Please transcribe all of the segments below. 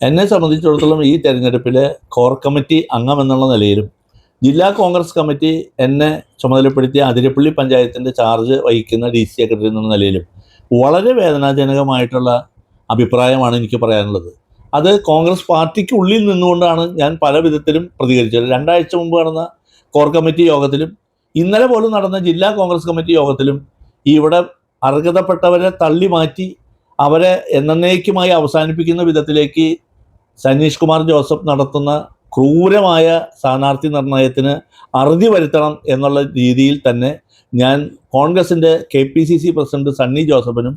എന്നെ സംബന്ധിച്ചിടത്തോളം ഈ തെരഞ്ഞെടുപ്പിലെ കോർ കമ്മിറ്റി അംഗമെന്നുള്ള നിലയിലും ജില്ലാ കോൺഗ്രസ് കമ്മിറ്റി എന്നെ ചുമതലപ്പെടുത്തിയ അതിരപ്പള്ളി പഞ്ചായത്തിന്റെ ചാർജ് വഹിക്കുന്ന ഡി സി സെക്രട്ടറി എന്നുള്ള നിലയിലും വളരെ വേദനാജനകമായിട്ടുള്ള അഭിപ്രായമാണ് എനിക്ക് പറയാനുള്ളത്. അത് കോൺഗ്രസ് പാർട്ടിക്ക് ഉള്ളിൽ നിന്നുകൊണ്ടാണ് ഞാൻ പല വിധത്തിലും പ്രതികരിച്ചത്. രണ്ടാഴ്ച മുമ്പ് നടന്ന കോർ കമ്മിറ്റി യോഗത്തിലും ഇന്നലെ പോലും നടന്ന ജില്ലാ കോൺഗ്രസ് കമ്മിറ്റി യോഗത്തിലും ഇവിടെ അർഹതപ്പെട്ടവരെ തള്ളി മാറ്റി അവരെ എന്നേക്കുമായി അവസാനിപ്പിക്കുന്ന വിധത്തിലേക്ക് സനീഷ് കുമാർ ജോസഫ് നടത്തുന്ന ക്രൂരമായ സ്ഥാനാർത്ഥി നിർണയത്തിന് അറുതി വരുത്തണം എന്നുള്ള രീതിയിൽ തന്നെ ഞാൻ കോൺഗ്രസിന്റെ K P C C president Sunny ജോസഫിനും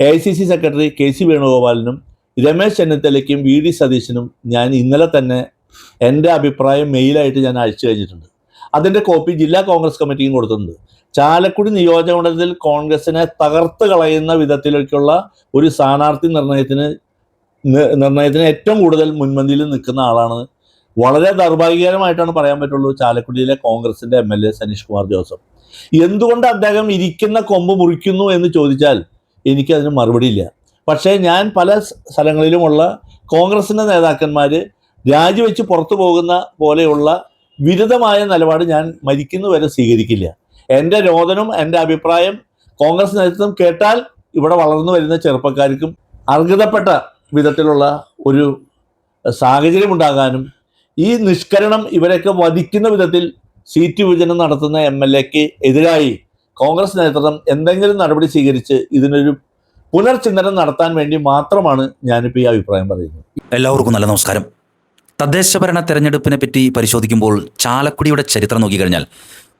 A I C C secretary K C വേണുഗോപാലിനും Ramesh ചെന്നിത്തലയ്ക്കും വി ഡി സതീശനും ഞാൻ ഇന്നലെ തന്നെ എന്റെ അഭിപ്രായം മെയിലായിട്ട് ഞാൻ അയച്ചു കഴിഞ്ഞിട്ടുണ്ട്. അതിന്റെ കോപ്പി ജില്ലാ കോൺഗ്രസ് കമ്മിറ്റിക്കും കൊടുത്തിട്ടുണ്ട്. ചാലക്കുടി നിയോജകമണ്ഡലത്തിൽ കോൺഗ്രസിനെ തകർത്ത് കളയുന്ന വിധത്തിലേക്കുള്ള ഒരു സ്ഥാനാർത്ഥി നിർണയത്തിന് നിർണയത്തിന് ഏറ്റവും കൂടുതൽ മുൻപന്തിയിൽ നിൽക്കുന്ന ആളാണ്. വളരെ ദൗർഭാഗ്യകരമായിട്ടാണ് പറയാൻ പറ്റുള്ളൂ ചാലക്കുടിയിലെ കോൺഗ്രസിന്റെ M L A Saneesh Kumar Joseph. എന്തുകൊണ്ട് അദ്ദേഹം ഇരിക്കുന്ന കൊമ്പ് മുറിക്കുന്നു എന്ന് ചോദിച്ചാൽ എനിക്കതിന് മറുപടിയില്ല. പക്ഷേ ഞാൻ പല സ്ഥലങ്ങളിലുമുള്ള കോൺഗ്രസിന്റെ നേതാക്കന്മാർ രാജിവെച്ച് പുറത്തു പോകുന്ന പോലെയുള്ള വിരുദ്ധമായ നിലപാട് ഞാൻ മരിക്കുന്നവരെ സ്വീകരിക്കില്ല. എന്റെ രോദനം എന്റെ അഭിപ്രായം കോൺഗ്രസ് നേതൃത്വം കേട്ടാൽ ഇവിടെ വളർന്നു വരുന്ന ചെറുപ്പക്കാർക്കും അർഹതപ്പെട്ട വിധത്തിലുള്ള ഒരു സാഹചര്യം ഉണ്ടാകാനും ഈ നിഷ്കരണം ഇവരെയൊക്കെ വധിക്കുന്ന വിധത്തിൽ സീറ്റ് വിഭജനം നടത്തുന്ന എം എൽ എക്ക് എതിരായി കോൺഗ്രസ് നേതൃത്വം എന്തെങ്കിലും നടപടി സ്വീകരിച്ച് ഇതിനൊരു പുനർചിന്തനം നടത്താൻ വേണ്ടി മാത്രമാണ് ഞാനിപ്പോൾ ഈ അഭിപ്രായം പറയുന്നത്. എല്ലാവർക്കും നല്ല നമസ്കാരം. തദ്ദേശഭരണ തെരഞ്ഞെടുപ്പിനെ പറ്റി പരിശോധിക്കുമ്പോൾ ചാലക്കുടിയുടെ ചരിത്രം നോക്കിക്കഴിഞ്ഞാൽ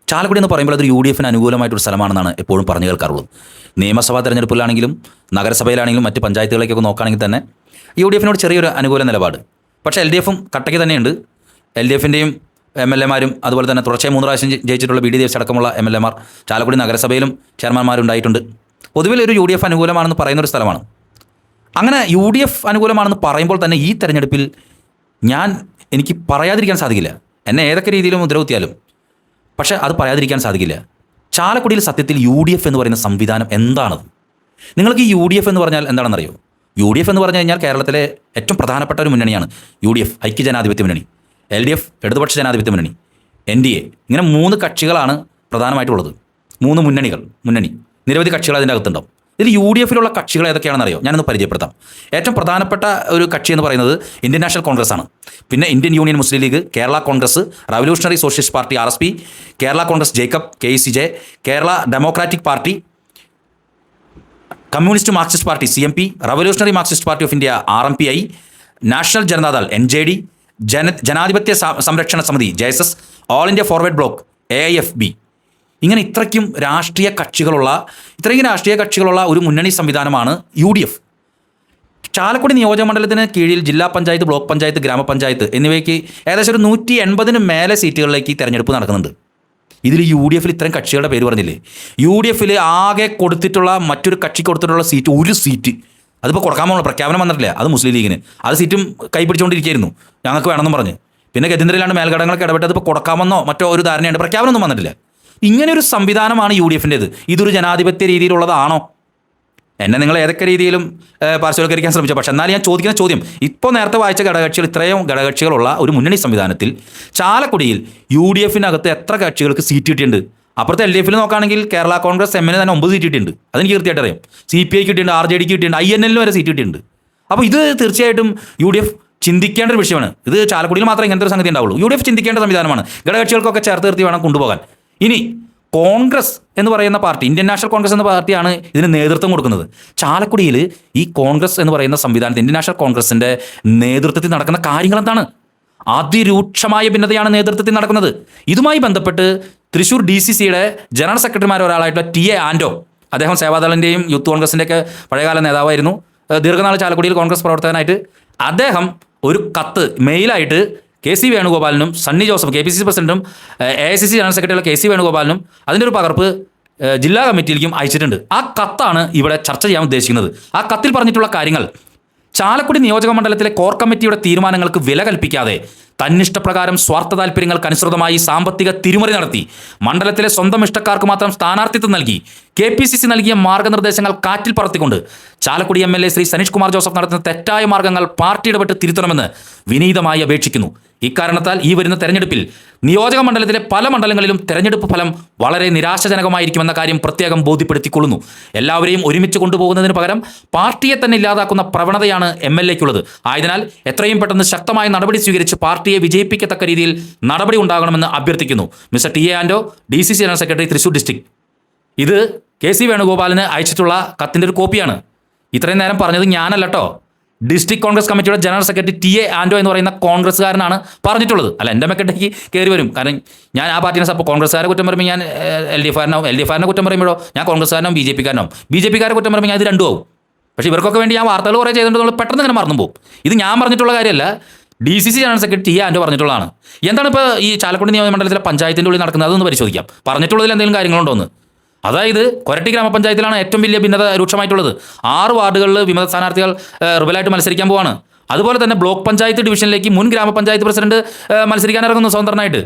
ചാലക്കുടി എന്ന് പറയുമ്പോൾ അതൊരു യു ഡി എഫിന് അനുകൂലമായിട്ടൊരു സ്ഥലമാണെന്നാണ് എപ്പോഴും പറഞ്ഞു കേൾക്കാറുള്ളത്. നിയമസഭാ തെരഞ്ഞെടുപ്പിലാണെങ്കിലും നഗരസഭയിലാണെങ്കിലും മറ്റ് പഞ്ചായത്തുകളിലേക്കൊക്കെ നോക്കുകയാണെങ്കിൽ തന്നെ യു ഡി എഫിനോട് ചെറിയൊരു അനുകൂല നിലപാട്. പക്ഷേ എൽ ഡി എഫും കട്ടയ്ക്ക് തന്നെയുണ്ട്. എൽ ഡി എഫിന്റെയും എം എൽ എമാരും അതുപോലെ തന്നെ തുടർച്ചയായി മൂന്ന് പ്രാവശ്യം ജയിച്ചിട്ടുള്ള ബി ഡി ദേവ്സ് അടക്കമുള്ള എം എൽ എമാർ ചാലക്കുടി നഗരസഭയിലും ചെയർമാൻമാരുണ്ടായിട്ടുണ്ട് പൊതുവിൽ ഒരു യു ഡി എഫ് അനുകൂലമാണെന്ന് പറയുന്ന ഒരു സ്ഥലമാണ്. അങ്ങനെ യു ഡി എഫ് അനുകൂലമാണെന്ന് പറയുമ്പോൾ തന്നെ ഈ തെരഞ്ഞെടുപ്പിൽ ഞാൻ എനിക്ക് പറയാതിരിക്കാൻ സാധിക്കില്ല. എന്നെ ഏതൊക്കെ രീതിയിലും മുദ്രകുത്തിയാലും പക്ഷേ അത് പറയാതിരിക്കാൻ സാധിക്കില്ല. ചാലക്കുടിയിൽ സത്യത്തിൽ യു ഡി എഫ് എന്ന് പറയുന്ന സംവിധാനം എന്താണത്? നിങ്ങൾക്ക് ഈ യു ഡി എഫ് എന്ന് പറഞ്ഞാൽ എന്താണെന്നറിയോ? യു ഡി എഫ് എന്ന് പറഞ്ഞു കഴിഞ്ഞാൽ കേരളത്തിലെ ഏറ്റവും പ്രധാനപ്പെട്ട ഒരു മുന്നണിയാണ് യു ഡി എഫ് ഐക്യജനാധിപത്യ മുന്നണി എൽ ഡി എഫ് ഇടതുപക്ഷ ജനാധിപത്യ മുന്നണി എൻ ഡി എ. ഇങ്ങനെ മൂന്ന് കക്ഷികളാണ് പ്രധാനമായിട്ടുള്ളത്. മൂന്ന് മുന്നണികൾ മുന്നണി. നിരവധി കക്ഷികൾ അതിന്റെ അകത്തുണ്ടാവും. ഇതിൽ യു ഡി എഫിലുള്ള കക്ഷികൾ ഏതൊക്കെയാണെന്ന് അറിയാം ഞാനൊന്ന് പരിചയപ്പെടുത്താം. ഏറ്റവും പ്രധാനപ്പെട്ട ഒരു കക്ഷി എന്ന് പറയുന്നത് ഇന്ത്യൻ നാഷണൽ കോൺഗ്രസ് ആണ്. പിന്നെ Indian union Muslim league Kerala Congress revolutionary socialist party R S P Kerala Congress Jacob K C J Kerala democratic party communist Marxist party C M P revolutionary Marxist party of India R M P I national Janata Dal N J D ജന Janadhipathya Samrakshana Samithi J S S all India forward bloc A I F B. ഇങ്ങനെ ഇത്രയ്ക്കും രാഷ്ട്രീയ കക്ഷികളുള്ള ഇത്രയും രാഷ്ട്രീയ കക്ഷികളുള്ള ഒരു മുന്നണി സംവിധാനമാണ് U D F. Chalakudy നിയോജകമണ്ഡലത്തിന് കീഴിൽ ജില്ലാ പഞ്ചായത്ത് ബ്ലോക്ക് പഞ്ചായത്ത് ഗ്രാമപഞ്ചായത്ത് എന്നിവയ്ക്ക് ഏകദേശം ഒരു നൂറ്റി എൺപതിന് മേലെ സീറ്റുകളിലേക്ക് തെരഞ്ഞെടുപ്പ് നടക്കുന്നുണ്ട്. ഇതിൽ യു ഡി എഫിൽ ഇത്തരം കക്ഷികളുടെ പേര് പറഞ്ഞില്ലേ? യു ഡി എഫിൽ ആകെ കൊടുത്തിട്ടുള്ള മറ്റൊരു കക്ഷിക്ക് കൊടുത്തിട്ടുള്ള സീറ്റ് ഒരു സീറ്റ്. അതിപ്പോൾ കൊടുക്കാമോ പ്രഖ്യാപനം വന്നിട്ടില്ല. അത് മുസ്ലിം ലീഗിന്. അത് സീറ്റും കൈപ്പിടിച്ചുകൊണ്ടിരിക്കുകയായിരുന്നു ഞങ്ങൾക്ക് വേണമെന്നും പറഞ്ഞ്. പിന്നെ ഗതിന്ദ്രയിലാണ് മേൽഘടകങ്ങളൊക്കെ ഇടപെട്ടത്. ഇപ്പോൾ കൊടുക്കാമെന്നോ മറ്റോ ഒരു ധാരണയുണ്ട്. പ്രഖ്യാപനമൊന്നും വന്നിട്ടില്ല. ഇങ്ങനെ ഒരു സംവിധാനമാണ് യു ഡി എഫിന്റേത്. ഇതൊരു ജനാധിപത്യ രീതിയിലുള്ളതാണോ? എന്നെ നിങ്ങൾ ഏതൊക്കെ രീതിയിലും പാർശ്വവൽക്കരിക്കാൻ ശ്രമിച്ചു? പക്ഷേ എന്നാൽ ഞാൻ ചോദിക്കുന്ന ചോദ്യം ഇപ്പോൾ നേരത്തെ വായിച്ച ഘടകകക്ഷികൾ ഇത്രയും ഘടകകക്ഷികളുള്ള ഒരു മുന്നണി സംവിധാനത്തിൽ ചാലക്കുടിയിൽ യു ഡി എഫിനകത്ത് എത്ര കക്ഷികൾക്ക് സീറ്റ് കിട്ടിയിട്ടുണ്ട്? അപ്പുറത്തെ എൽ ഡി എഫിൽ നോക്കുകയാണെങ്കിൽ കേരള കോൺഗ്രസ് എമ്മിന് തന്നെ ഒമ്പത് സീറ്റ് കിട്ടിയിട്ടുണ്ട്. അതെനിക്ക് കീർത്തിയായിട്ട് അറിയാം. സി പി ഐക്ക് കിട്ടിയിട്ടുണ്ട് ആർ ജെ ഡിക്ക് കിട്ടിയിട്ടുണ്ട് ഐ എൻ എല്ലിന് വരെ സീറ്റ് കിട്ടിയിട്ടുണ്ട്. അപ്പോൾ ഇത് തീർച്ചയായിട്ടും യു ഡി എഫ് ചിന്തിക്കേണ്ട ഒരു വിഷയമാണ്. ഇത് ചാലക്കുടിയിൽ മാത്രമേ ഇങ്ങനത്തെ ഒരു സംഗതി ഉണ്ടാവുള്ളൂ. യു ഡി എഫ് ചിന്തിക്കേണ്ട സംവിധാനമാണ്. ഘടകകക്ഷികൾക്കൊക്കെ ചേർത്ത് നിർത്തി വേണം കൊണ്ടുപോകാൻ. ഇനി കോൺഗ്രസ് എന്ന് പറയുന്ന പാർട്ടി ഇന്ത്യൻ നാഷണൽ കോൺഗ്രസ് എന്ന പാർട്ടിയാണ് ഇതിന് നേതൃത്വം കൊടുക്കുന്നത്. ചാലക്കുടിയിൽ ഈ കോൺഗ്രസ് എന്ന് പറയുന്ന സംവിധാനത്തിൽ ഇന്ത്യൻ നാഷണൽ കോൺഗ്രസിന്റെ നേതൃത്വത്തിൽ നടക്കുന്ന കാര്യങ്ങൾ എന്താണ് അതിരൂക്ഷമായ ഭിന്നതയാണ് നേതൃത്വത്തിൽ നടക്കുന്നത്. ഇതുമായി ബന്ധപ്പെട്ട് തൃശൂർ ഡി സി സിയുടെ ജനറൽ സെക്രട്ടറിമാർ ഒരാളായിട്ടുള്ള ടി എ ആൻഡോ അദ്ദേഹം സേവാദളിന്റെയും യൂത്ത് കോൺഗ്രസിന്റെയൊക്കെ പഴയകാല നേതാവായിരുന്നു. ദീർഘനാൾ ചാലക്കുടിയിൽ കോൺഗ്രസ് പ്രവർത്തകനായിട്ട് അദ്ദേഹം ഒരു കത്ത് മെയിലായിട്ട് K C വേണുഗോപാലിനും Sunny Joseph K P C C പ്രസിഡന്റും A I C C general സെക്രട്ടറിയുള്ള K C വേണുഗോപാലിനും അതിന്റെ ഒരു പകർപ്പ് ജില്ലാ കമ്മിറ്റിയിലേക്കും അയച്ചിട്ടുണ്ട്. ആ കത്താണ് ഇവിടെ ചർച്ച ചെയ്യാൻ ഉദ്ദേശിക്കുന്നത്. ആ കത്തിൽ പറഞ്ഞിട്ടുള്ള കാര്യങ്ങൾ ചാലക്കുടി നിയോജക മണ്ഡലത്തിലെ കോർ കമ്മിറ്റിയുടെ തീരുമാനങ്ങൾക്ക് വില കൽപ്പിക്കാതെ തന്നിഷ്ടപ്രകാരം സ്വാർത്ഥ താല്പര്യങ്ങൾക്ക് അനുസൃതമായി സാമ്പത്തിക തിരിമറി നടത്തി. മണ്ഡലത്തിലെ സ്വന്തം ഇഷ്ടക്കാർക്ക് മാത്രം സ്ഥാനാർത്ഥിത്വം നൽകി. കെ പി സി സി നൽകിയ മാർഗനിർദ്ദേശങ്ങൾ കാറ്റിൽ പറത്തിക്കൊണ്ട് Chalakudy M L A Shri Saneesh Kumar Joseph നടത്തുന്ന തെറ്റായ മാർഗങ്ങൾ പാർട്ടി ഇടപെട്ട് തിരുത്തണമെന്ന് വിനീതമായി അപേക്ഷിക്കുന്നു. ഇക്കാരണത്താൽ ഈ വരുന്ന തെരഞ്ഞെടുപ്പിൽ നിയോജക മണ്ഡലത്തിലെ പല മണ്ഡലങ്ങളിലും തെരഞ്ഞെടുപ്പ് ഫലം വളരെ നിരാശജനകമായിരിക്കുമെന്ന കാര്യം പ്രത്യേകം ബോധ്യപ്പെടുത്തിക്കൊള്ളുന്നു. എല്ലാവരെയും ഒരുമിച്ച് കൊണ്ടുപോകുന്നതിന് പകരം പാർട്ടിയെ തന്നെ ഇല്ലാതാക്കുന്ന പ്രവണതയാണ് എം എൽ എക്കുള്ളത്. ആയതിനാൽ എത്രയും പെട്ടെന്ന് ശക്തമായ നടപടി സ്വീകരിച്ച് പാർട്ടിയെ വിജയിപ്പിക്കത്തക്ക രീതിയിൽ നടപടി ഉണ്ടാകണമെന്ന് അഭ്യർത്ഥിക്കുന്നു. Mister T A Anto D C C general secretary Thrissur district. ഇത് കെ സി വേണുഗോപാലിന് അയച്ചിട്ടുള്ള കത്തിന്റെ ഒരു കോപ്പിയാണ്. ഇത്രയും നേരം പറഞ്ഞത് ഞാനല്ല കേട്ടോ ഡിസ്ട്രിക്ട് കോൺഗ്രസ് കമ്മിറ്റിയുടെ general secretary T A Anto എന്ന് പറയുന്ന കോൺഗ്രസ്സുകാരനാണ് പറഞ്ഞിട്ടുള്ളത്. അല്ല എന്റെ മെക്കട്ടേക്ക് കയറി വരും. കാരണം ഞാൻ ആ പാർട്ടിനെ സപ്പോൾ കോൺഗ്രസ്സുകാരെ കുറ്റം പറയുമ്പോൾ ഞാൻ എൽ ഡി എഫ് ആരനാവും എൽ ഡി എഫ് ആരനെ കുറ്റം പറയുമ്പോഴോ ഞാൻ കോൺഗ്രസ്സുകാരനാവും ബി ജെ പിക്കാരനാവും. ബി ജെ പിക്കാരെ കുറ്റം പറയുമ്പോൾ ഞാൻ ഇത് രണ്ടും പക്ഷേ ഇവർക്കൊക്കെ വേണ്ടി ഞാൻ വാർത്തകൾ കുറേ ചെയ്തിട്ടുണ്ടെന്നുള്ളത് പെട്ടെന്ന് ഇങ്ങനെ മറന്നു പോകും. ഇത് ഞാൻ പറഞ്ഞിട്ടുള്ള കാര്യമല്ല. D C C general secretary T Anto പറഞ്ഞിട്ടുള്ളതാണ്. എന്താണ് ഇപ്പോൾ ഈ ചാലക്കുടി നിയമമണ്ഡലത്തിലെ പഞ്ചായത്തിന്റെ ഉള്ളിൽ നടക്കുന്നത് അതൊന്ന് പരിശോധിക്കാം. പറഞ്ഞിട്ടുള്ളതിൽ എന്തെങ്കിലും കാര്യങ്ങളുണ്ടോ എന്ന് അതായത് കൊരട്ടി ഗ്രാമപഞ്ചായത്തിലാണ് ഏറ്റവും വലിയ ഭിന്നത രൂക്ഷമായിട്ടുള്ളത്. ആറ് വാർഡുകളിൽ വിമത സ്ഥാനാർത്ഥികൾ റിബലായിട്ട് മത്സരിക്കാൻ പോവാണ്. അതുപോലെ തന്നെ ബ്ലോക്ക് പഞ്ചായത്ത് ഡിവിഷനിലേക്ക് മുൻ ഗ്രാമപഞ്ചായത്ത് പ്രസിഡന്റ് മത്സരിക്കാൻ ഇറങ്ങുന്നു സ്വതന്ത്രനായിട്ട്.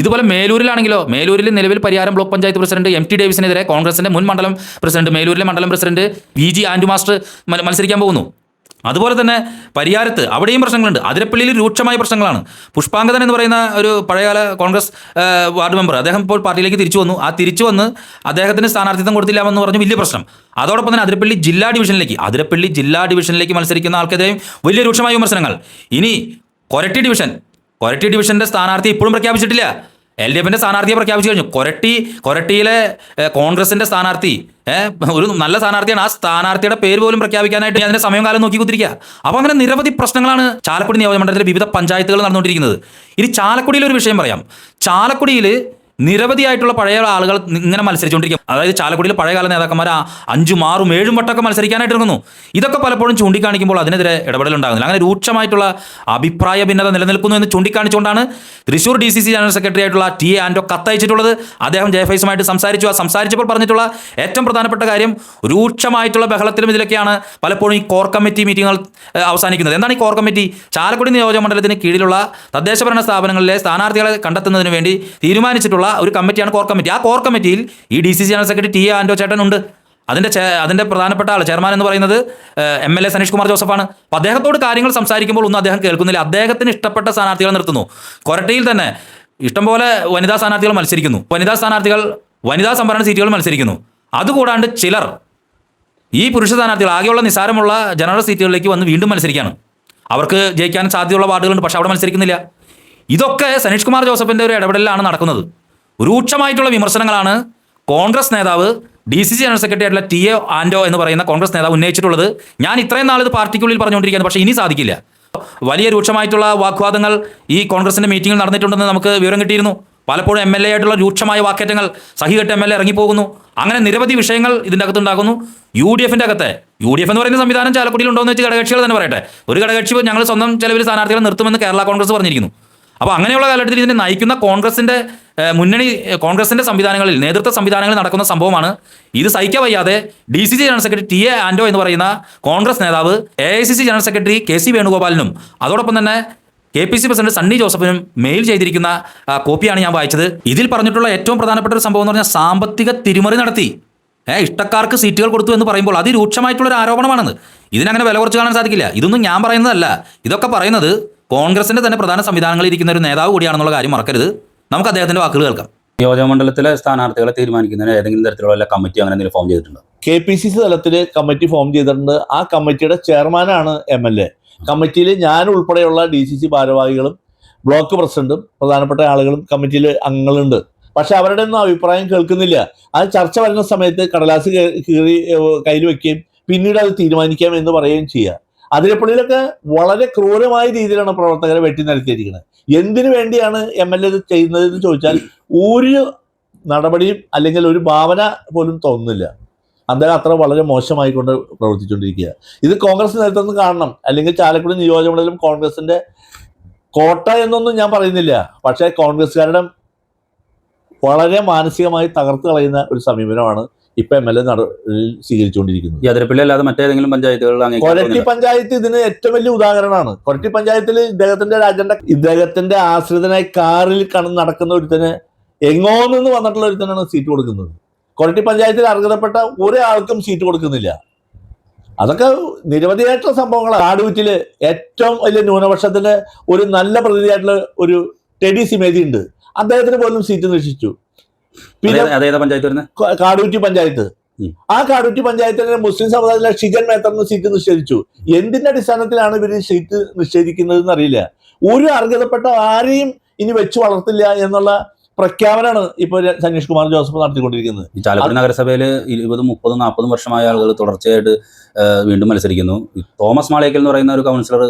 ഇതുപോലെ മേലൂരിലാണെങ്കിലോ മേലൂരിൽ നിലവിൽ Pariyaram block panchayat president M T ഡേവിസിനെതിരെ കോൺഗ്രസിന്റെ മുൻ മണ്ഡലം പ്രസിഡന്റ് മേലൂരിലെ മണ്ഡലം president V G Anto master മത്സരിക്കാൻ പോകുന്നു. അതുപോലെ തന്നെ പരിയാരത്ത് അവിടെയും പ്രശ്നങ്ങളുണ്ട്. അതിരപ്പള്ളിയിൽ രൂക്ഷമായ പ്രശ്നങ്ങളാണ്. പുഷ്പാങ്കതൻ എന്ന് പറയുന്ന ഒരു പഴയകാല കോൺഗ്രസ് വാർഡ് മെമ്പർ അദ്ദേഹം ഇപ്പോൾ പാർട്ടിയിലേക്ക് തിരിച്ചു വന്നു. ആ തിരിച്ചു വന്ന് അദ്ദേഹത്തിന് സ്ഥാനാർത്ഥിത്വം കൊടുത്തില്ല എന്ന് പറഞ്ഞു വലിയ പ്രശ്നം. അതോടൊപ്പം തന്നെ അതിരപ്പള്ളി ജില്ലാ ഡിവിഷനിലേക്ക് അതിരപ്പള്ളി ജില്ലാ ഡിവിഷനിലേക്ക് മത്സരിക്കുന്ന ആൾക്കെതിരെയും വലിയ രൂക്ഷമായ വിമർശനങ്ങൾ. ഇനി കൊരട്ടി ഡിവിഷൻ കൊരട്ടി ഡിവിഷന്റെ സ്ഥാനാർത്ഥി ഇപ്പോഴും പ്രഖ്യാപിച്ചിട്ടില്ല. എൽ ഡി എഫിന്റെ സ്ഥാനാർത്ഥിയെ പ്രഖ്യാപിച്ചു കഴിഞ്ഞു. കൊരട്ടി കൊരട്ടിയിലെ കോൺഗ്രസിന്റെ സ്ഥാനാർത്ഥി ഒരു നല്ല സ്ഥാനാർത്ഥിയാണ്. ആ സ്ഥാനാർത്ഥിയുടെ പേര് പോലും പ്രഖ്യാപിക്കാനായിട്ട് അതിന്റെ സമയം കാലം നോക്കി കുത്തിരിക്കുക. അപ്പോൾ അങ്ങനെ നിരവധി പ്രശ്നങ്ങളാണ് ചാലക്കുടി നിയോജകമണ്ഡലത്തിലെ വിവിധ പഞ്ചായത്തുകൾ നടന്നുകൊണ്ടിരിക്കുന്നത്. ഇനി ചാലക്കുടിയിൽ ഒരു വിഷയം പറയാം. ചാലക്കുടിയിൽ നിരവധിയായിട്ടുള്ള പഴയ ആളുകൾ ഇങ്ങനെ മത്സരിച്ചുകൊണ്ടിരിക്കും. അതായത് ചാലക്കുടിയിൽ പഴയകാല നേതാക്കന്മാർ അഞ്ചു ആറും ഏഴും വട്ടമൊക്കെ മത്സരിക്കാനായിട്ട് ഇറങ്ങുന്നു ഇതൊക്കെ പലപ്പോഴും ചൂണ്ടിക്കാണിക്കുമ്പോൾ അതിനെതിരെ ഇടപെടൽ ഉണ്ടാകുന്നില്ല അങ്ങനെ രൂക്ഷമായിട്ടുള്ള അഭിപ്രായ ഭിന്നത നിലനിൽക്കുന്നു എന്ന് ചൂണ്ടിക്കാണിച്ചുകൊണ്ടാണ് Thrissur D C C general secretary ആയിട്ടുള്ള ടി എ ആൻഡോ കത്തയച്ചിട്ടുള്ളത്. അദ്ദേഹം ജയഫൈസുമായിട്ട് സംസാരിച്ചു. ആ സംസാരിച്ചപ്പോൾ പറഞ്ഞിട്ടുള്ള ഏറ്റവും പ്രധാനപ്പെട്ട കാര്യം രൂക്ഷമായിട്ടുള്ള ബഹളത്തിലും ഇതിലൊക്കെയാണ് പലപ്പോഴും ഈ കോർ കമ്മിറ്റി മീറ്റിങ്ങുകൾ അവസാനിക്കുന്നത്. എന്താണ് ഈ കോർ കമ്മിറ്റി? ചാലക്കുടി നിയോജക മണ്ഡലത്തിന് കീഴിലുള്ള തദ്ദേശ ഭരണ സ്ഥാപനങ്ങളിലെ സ്ഥാനാർത്ഥികളെ കണ്ടെത്തുന്നതിന് വേണ്ടി തീരുമാനിച്ചിട്ടുള്ള ഒരു കമ്മിറ്റിയാണ് കോർ കമ്മിറ്റി. ആ കോർ കമ്മിറ്റിയിൽ ഈ D C C general secretary T A Anto ചേട്ടൻ ഉണ്ട്. അതിന്റെ അതിന്റെ പ്രധാനപ്പെട്ട ആൾ ചെയർമാൻ എന്ന് പറയുന്നത് M L A Saneesh Kumar ജോസഫാണ്. അപ്പോൾ അദ്ദേഹത്തോട് കാര്യങ്ങൾ സംസാരിക്കുമ്പോൾ ഒന്നും അദ്ദേഹം കേൾക്കുന്നില്ല. അദ്ദേഹത്തിന് ഇഷ്ടപ്പെട്ട സ്ഥാനാർത്ഥികളെ നിർത്തുന്നു. കൊരട്ടയിൽ തന്നെ ഇഷ്ടംപോലെ വനിതാ സ്ഥാനാർത്ഥികൾ മത്സരിക്കുന്നു. വനിതാ സ്ഥാനാർത്ഥികൾ വനിതാ സംവരണ സീറ്റുകൾ മത്സരിക്കുന്നു. അതുകൂടാണ്ട് ചിലർ ഈ പുരുഷ സ്ഥാനാർത്ഥികൾ ആകെയുള്ള നിസാരമുള്ള ജനറൽ സീറ്റുകളിലേക്ക് വന്ന് വീണ്ടും മത്സരിക്കുകയാണ്. അവർക്ക് ജയിക്കാൻ സാധ്യതയുള്ള വാർഡുകളുണ്ട് പക്ഷേ അവിടെ മത്സരിക്കുന്നില്ല. ഇതൊക്കെ സനീഷ് കുമാർ ജോസഫിന്റെ ഒരു ഇടപെടലിലാണ് നടക്കുന്നത്. രൂക്ഷമായിട്ടുള്ള വിമർശനങ്ങളാണ് കോൺഗ്രസ് നേതാവ് D C C general secretary ആയിട്ടുള്ള ടി എ ആൻഡോ എന്ന് പറയുന്ന കോൺഗ്രസ് നേതാവ് ഉന്നയിച്ചിട്ടുള്ളത്. ഞാൻ ഇത്രയും നാൾ ഇത് പാർട്ടിക്കുള്ളിൽ പറഞ്ഞുകൊണ്ടിരിക്കുന്നത് പക്ഷേ ഇനി സാധിക്കില്ല. വലിയ രൂക്ഷമായിട്ടുള്ള വാഗ്വാദങ്ങൾ ഈ കോൺഗ്രസിന്റെ മീറ്റിംഗിൽ നടന്നിട്ടുണ്ടെന്ന് നമുക്ക് വിവരം കിട്ടിയിരുന്നു. പലപ്പോഴും എം എൽ എ ആയിട്ടുള്ള രൂക്ഷമായ വാക്കേറ്റങ്ങൾ സഹികെട്ട് എം എൽ എ ഇറങ്ങിപ്പോകുന്നു. അങ്ങനെ നിരവധി വിഷയങ്ങൾ ഇതിന്റെ അകത്തുണ്ടാകുന്നു യു ഡി എഫിന്റെ അകത്തെ യു ഡി എഫ് എന്ന് പറയുന്ന സംവിധാനം ചാലക്കുടിയിൽ ഉണ്ടോ എന്ന് വെച്ച് ഘടകകക്ഷികൾ തന്നെ പറയട്ടെ. ഒരു ഘടകകക്ഷി ഞങ്ങൾ സ്വന്തം ചെലവിൽ സ്ഥാനാർത്ഥികളെ നിർത്തുമെന്ന് കേരള കോൺഗ്രസ് പറഞ്ഞിരിക്കുന്നു. അപ്പോൾ അങ്ങനെയുള്ള കാലഘട്ടത്തിൽ ഇതിനെ നയിക്കുന്ന കോൺഗ്രസിന്റെ ഏഹ്, മുന്നണി കോൺഗ്രസിന്റെ സംവിധാനങ്ങളിൽ നേതൃത്വ സംവിധാനങ്ങളിൽ നടക്കുന്ന സംഭവമാണ്. ഇത് സഹിക്കാൻ വയ്യാതെ D C C general secretary T A Anto എന്ന് പറയുന്ന കോൺഗ്രസ് നേതാവ് A I C C general secretary K C വേണുഗോപാലിനും അതോടൊപ്പം തന്നെ K P C president Sunny ജോസഫിനും mail ചെയ്തിരിക്കുന്ന കോപ്പിയാണ് ഞാൻ വായിച്ചത്. ഇതിൽ പറഞ്ഞിട്ടുള്ള ഏറ്റവും പ്രധാനപ്പെട്ട ഒരു സംഭവം എന്ന് പറഞ്ഞാൽ സാമ്പത്തിക തിരിമറി നടത്തി. ഏഹ് ഇഷ്ടക്കാർക്ക് സീറ്റുകൾ കൊടുത്തു എന്ന് പറയുമ്പോൾ അതിരൂക്ഷമായിട്ടുള്ള ഒരു ആരോപണമാണെന്ന്. ഇതിനങ്ങനെ വില കുറച്ച് കാണാൻ സാധിക്കില്ല. ഇതൊന്നും ഞാൻ പറയുന്നതല്ല. ഇതൊക്കെ പറയുന്നത് കോൺഗ്രസിന്റെ തന്നെ പ്രധാന സംവിധാനങ്ങളിൽ ഇരിക്കുന്ന ഒരു നേതാവ് കൂടിയാണെന്നുള്ള കാര്യം മറക്കരുത്. നമുക്ക് അദ്ദേഹത്തിന്റെ വാക്കുകൾ കേൾക്കാം. നിയോജകമണ്ഡലത്തിലെ സ്ഥാനാർത്ഥികളെ തീരുമാനിക്കുന്നതിന് ഏതെങ്കിലും തരത്തിലുള്ള കമ്മിറ്റി അങ്ങനെ എന്തെങ്കിലും ഫോം ചെയ്തിട്ടുണ്ടോ? കെ പി സി സി തലത്തിൽ കമ്മിറ്റി ഫോം ചെയ്തിട്ടുണ്ട്. ആ കമ്മിറ്റിയുടെ ചെയർമാനാണ് എം എൽ എ കമ്മിറ്റിയിൽ ഞാൻ ഉൾപ്പെടെയുള്ള ഡി സി സി ഭാരവാഹികളും ബ്ലോക്ക് പ്രസിഡന്റും പ്രധാനപ്പെട്ട ആളുകളും കമ്മിറ്റിയിൽ അംഗങ്ങളുണ്ട്. പക്ഷെ അവരുടെ ഒന്നും അഭിപ്രായം കേൾക്കുന്നില്ല. അത് ചർച്ച വരുന്ന സമയത്ത് കടലാസ് കീറി കയ്യിൽ വെക്കുകയും പിന്നീട് അത് തീരുമാനിക്കാം എന്ന് പറയുകയും ചെയ്യുക അതിരപ്പള്ളിയിലൊക്കെ വളരെ ക്രൂരമായ രീതിയിലാണ് പ്രവർത്തകരെ വെട്ടി നിരത്തിയിരിക്കുന്നത്. എന്തിനു വേണ്ടിയാണ് എം എൽ എ ഇത് ചെയ്യുന്നത് എന്ന് ചോദിച്ചാൽ ഒരു നടപടിയും അല്ലെങ്കിൽ ഒരു ഭാവന പോലും തോന്നുന്നില്ല. അദ്ദേഹം അത്ര വളരെ മോശമായിക്കൊണ്ട് പ്രവർത്തിച്ചുകൊണ്ടിരിക്കുക ഇത് കോൺഗ്രസ് നേതൃത്വം കാണണം. അല്ലെങ്കിൽ ചാലക്കുടി നിയോജകമണ്ഡലം കോൺഗ്രസിന്റെ കോട്ട എന്നൊന്നും ഞാൻ പറയുന്നില്ല. പക്ഷേ കോൺഗ്രസ്സുകാരുടെ വളരെ മാനസികമായി തകർത്ത് കളയുന്ന ഒരു സമീപനമാണ് ഇപ്പൊ എം എൽ എ സ്വീകരിച്ചുകൊണ്ടിരിക്കുന്നത് ഈ അല്ലാതെ മറ്റേതെങ്കിലും പഞ്ചായത്തുകളിൽ അങ്ങനെ കൊരട്ടി പഞ്ചായത്ത് ഇതിന് ഏറ്റവും വലിയ ഉദാഹരണമാണ്. കൊരട്ടി പഞ്ചായത്തിൽ ഇദ്ദേഹത്തിന്റെ രാജന്റെ ഇദ്ദേഹത്തിന്റെ ആശ്രിതനായി കാറിൽ കടന്ന് നടക്കുന്ന ഒരുത്തന് എങ്ങോ നിന്ന് വന്നിട്ടുള്ള ഒരുത്തനാണ് സീറ്റ് കൊടുക്കുന്നത്. കൊരട്ടി പഞ്ചായത്തിൽ അർഹതപ്പെട്ട ഒരാൾക്കും സീറ്റ് കൊടുക്കുന്നില്ല. അതൊക്കെ നിരവധിയായിട്ടുള്ള സംഭവങ്ങളാണ്. കാടുകുറ്റിൽ ഏറ്റവും വലിയ ന്യൂനപക്ഷത്തിന്റെ ഒരു നല്ല പ്രതിനിധിയായിട്ടുള്ള ഒരു ടെഡി സിമേതി ഉണ്ട്. അദ്ദേഹത്തിന് പോലും സീറ്റ് നിശ്ചയിച്ചു പിന്നെ പഞ്ചായത്ത് വരുന്നത് ക- കാടുകുറ്റി പഞ്ചായത്ത്. ആ കാടുകുറ്റി പഞ്ചായത്തിലെ മുസ്ലിം സമുദായത്തിലെ ഷിജൻ മേത്തറിന് സീറ്റ് നിഷേധിച്ചു. എന്തിന്റെ അടിസ്ഥാനത്തിലാണ് ഇവർ സീറ്റ് നിഷേധിക്കുന്നത് അറിയില്ല. ഒരു അർഹതപ്പെട്ട ആരെയും ഇനി വെച്ചു വളർത്തില്ല എന്നുള്ള പ്രഖ്യാപനമാണ് ഇപ്പൊ സനീഷ് കുമാർ ജോസഫ് നടത്തിക്കൊണ്ടിരിക്കുന്നത്. ഈ ചാലക്കുടി നഗരസഭയിൽ ഇരുപതും മുപ്പതും നാൽപ്പതും വർഷമായ ആളുകൾ തുടർച്ചയായിട്ട് വീണ്ടും മത്സരിക്കുന്നു. തോമസ് മാളേക്കൽ എന്ന് പറയുന്ന ഒരു കൗൺസിലർ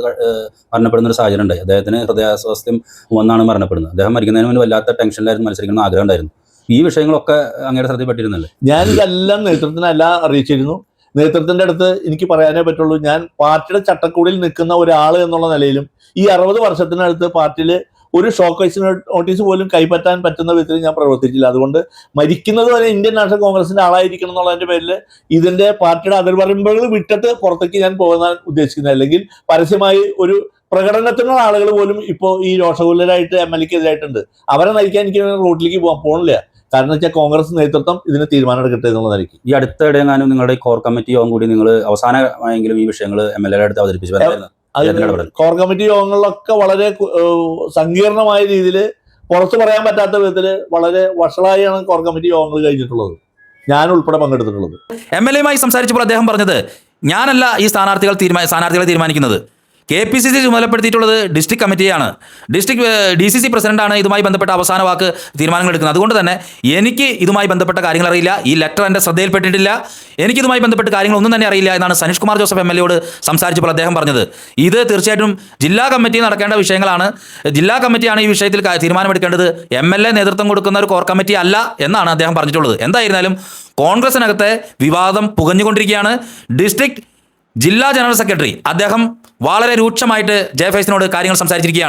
മരണപ്പെടുന്ന ഒരു സാഹചര്യം ഉണ്ടായി അദ്ദേഹത്തിന് ഹൃദയാസ്വാസ്ഥ്യം വന്നാണ് മരണപ്പെടുന്നത്. അദ്ദേഹം മരിക്കുന്നതിന് മുൻപ് വല്ലാത്ത ടെൻഷനിലായിരുന്നു മത്സരിക്കണം ആഗ്രഹം ഉണ്ടായിരുന്നു ഈ വിഷയങ്ങളൊക്കെ അങ്ങയുടെ ശ്രദ്ധപ്പെട്ടിരുന്നല്ലേ ഞാൻ ഇതെല്ലാം നേതൃത്വത്തിനെല്ലാം അറിയിച്ചിരുന്നു. നേതൃത്വത്തിന്റെ അടുത്ത് എനിക്ക് പറയാനേ പറ്റുള്ളൂ ഞാൻ പാർട്ടിയുടെ ചട്ടക്കൂടിൽ നിൽക്കുന്ന ഒരാൾ എന്നുള്ള നിലയിലും ഈ അറുപത് വർഷത്തിനടുത്ത് പാർട്ടിയിൽ ഒരു ഷോക്ക് വൈസ് നോട്ടീസ് പോലും കൈപ്പറ്റാൻ പറ്റുന്ന വിധത്തിൽ ഞാൻ പ്രവർത്തിച്ചില്ല. അതുകൊണ്ട് മരിക്കുന്നത് വരെ ഇന്ത്യൻ നാഷണൽ കോൺഗ്രസിന്റെ ആളായിരിക്കണം എന്നുള്ളതിന്റെ പേരിൽ ഇതിന്റെ പാർട്ടിയുടെ അതിർവരമ്പുകൾ വിട്ടിട്ട് പുറത്തേക്ക് ഞാൻ പോകാൻ ഉദ്ദേശിക്കുന്നത്. അല്ലെങ്കിൽ പരസ്യമായി ഒരു പ്രകടനത്തിനുള്ള ആളുകൾ പോലും ഇപ്പോൾ ഈ രോഷകുലരായിട്ട് എം എൽ എക്ക് എതിരായിട്ടുണ്ട് അവരെ നയിക്കാൻ എനിക്ക് റോട്ടിലേക്ക് പോകാൻ പോകണില്ല കാരണം വെച്ചാൽ കോൺഗ്രസ് നേതൃത്വം ഇതിന് തീരുമാനം എടുക്കട്ടെ എന്നുള്ളതായിരിക്കും. ഈ അടുത്തിടെ ഞാനും നിങ്ങളുടെ കോർ കമ്മിറ്റി യോഗം കൂടി നിങ്ങൾ അവസാനമായെങ്കിലും ഈ വിഷയങ്ങൾ എം എൽ എ അടുത്ത് അവതരിപ്പിച്ചു? കോർ കമ്മിറ്റി യോഗങ്ങളിലൊക്കെ വളരെ സങ്കീർണമായ രീതിയിൽ പുറത്തു പറയാൻ പറ്റാത്ത വിധത്തിൽ വളരെ വഷളായാണ് കോർ കമ്മിറ്റി യോഗങ്ങൾ കഴിഞ്ഞിട്ടുള്ളത്. ഞാൻ ഉൾപ്പെടെ പങ്കെടുത്തിട്ടുള്ളത്. എം എൽ എയുമായി സംസാരിച്ചപ്പോൾ അദ്ദേഹം പറഞ്ഞത് ഞാനല്ല ഈ സ്ഥാനാർത്ഥികൾ തീരുമാന സ്ഥാനാർത്ഥികളെ തീരുമാനിക്കുന്നത്. കെ പി സി സി ചുമതലപ്പെടുത്തിയിട്ടുള്ളത് ഡിസ്ട്രിക്ട് കമ്മിറ്റിയാണ് ഡിസ്ട്രിക്ട് ഡി സി സി പ്രസിഡന്റാണ് ഇതുമായി ബന്ധപ്പെട്ട അവസാന വാക്ക് തീരുമാനങ്ങൾ എടുക്കുന്നത് അതുകൊണ്ട് തന്നെ എനിക്ക് ഇതുമായി ബന്ധപ്പെട്ട കാര്യങ്ങൾ അറിയില്ല. ഈ ലെറ്റർ എന്റെ ശ്രദ്ധയിൽപ്പെട്ടിട്ടില്ല. എനിക്ക് ഇതുമായി ബന്ധപ്പെട്ട കാര്യങ്ങൾ ഒന്നും തന്നെ അറിയില്ല എന്നാണ് Saneesh Kumar Joseph M L എയോട് സംസാരിച്ചപ്പോൾ അദ്ദേഹം പറഞ്ഞത്. ഇത് തീർച്ചയായിട്ടും ജില്ലാ കമ്മിറ്റി നടക്കേണ്ട വിഷയങ്ങളാണ്. ജില്ലാ കമ്മിറ്റിയാണ് ഈ വിഷയത്തിൽ തീരുമാനമെടുക്കേണ്ടത്. എം എൽ എ നേതൃത്വം കൊടുക്കുന്ന ഒരു കോർ കമ്മിറ്റി അല്ല എന്നാണ് അദ്ദേഹം പറഞ്ഞിട്ടുള്ളത്. എന്തായിരുന്നാലും കോൺഗ്രസിനകത്തെ വിവാദം പുകഞ്ഞുകൊണ്ടിരിക്കുകയാണ്. ഡിസ്ട്രിക്ട് ജില്ലാ ജനറൽ സെക്രട്ടറി. അദ്ദേഹം വളരെ രൂക്ഷമായിട്ട് ജയഫേസിനോട് കാര്യങ്ങൾ സംസാരിച്ചിരിക്കുകയാണ്.